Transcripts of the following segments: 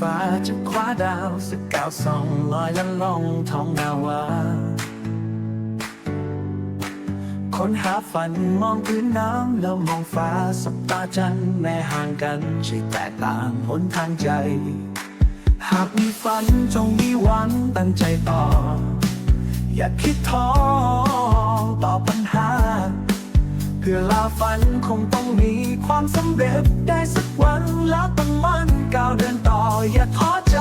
ฟ้าจะคว้าดาวสักก้าวส่องลอยและล่องท้องนาวาค้นหาฝันมองพื้นน้ำแล้วมองฟ้าสับตาจันแม้ห่างกันใช่แตกต่างหนทางใจ หากมีฝันจงมีหวังตั้งใจต่อ อย่าคิดท้อต่อปัญหา เพื่อลาฝันคงต้องมีความสำเร็จได้สักวันแล้วต้องมั่นก้าวเดิน อย่าท้อใจ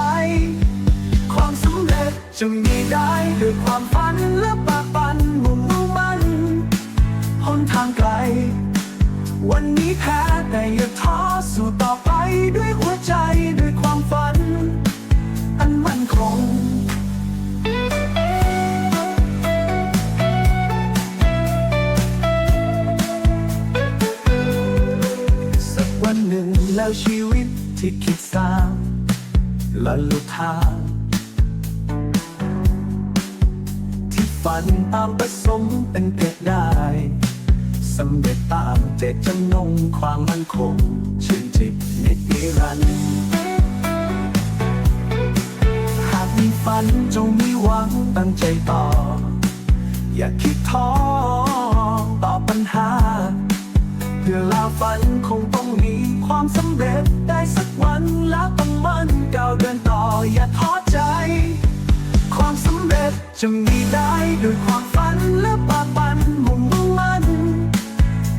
ความสำเร็จจะมีได้ด้วยความฝันและปากปันมุ่งมั่นหนทางไกล วันนี้แพ้แต่อย่าท้อสู้ต่อไปด้วยหัวใจด้วยความฝัน อันมั่นคงสักวันหนึ่งแล้วชีวิตที่คิดสร้าง ละลุทางที่ฝันตามประสงค์เป็นเพชรได้สำเร็จตามเจตจำนงความมั่นคง ชื่นจิตนิดนิรันดร์หากมีฝันจงมีหวังตั้งใจต่อ อย่าคิดท้อต่อปัญหา เพื่อลาฝันคงต้องมี ความสำเร็จได้สักวันแล้วต้องมั่นก้าวเดินต่ออย่าท้อใจ ความสำเร็จจะมีได้ด้วยความฝันและปาปันมุ่งมั่น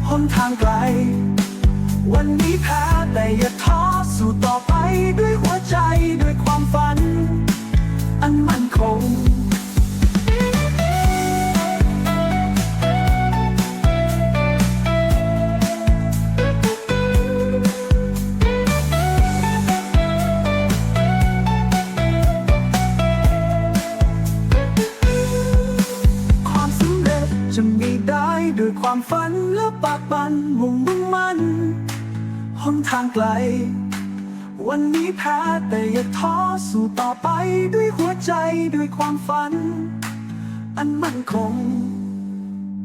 หนทางไกล วันนี้แพ้แต่อย่าท้อสู้ต่อไปด้วยหัว ด้วยความฝันและปากบันมุ่งมุ่งมั่นหนทางไกล วันนี้แพ้แต่อย่าท้อสู้ต่อไปด้วยหัวใจด้วยความฝัน อันมั่นคง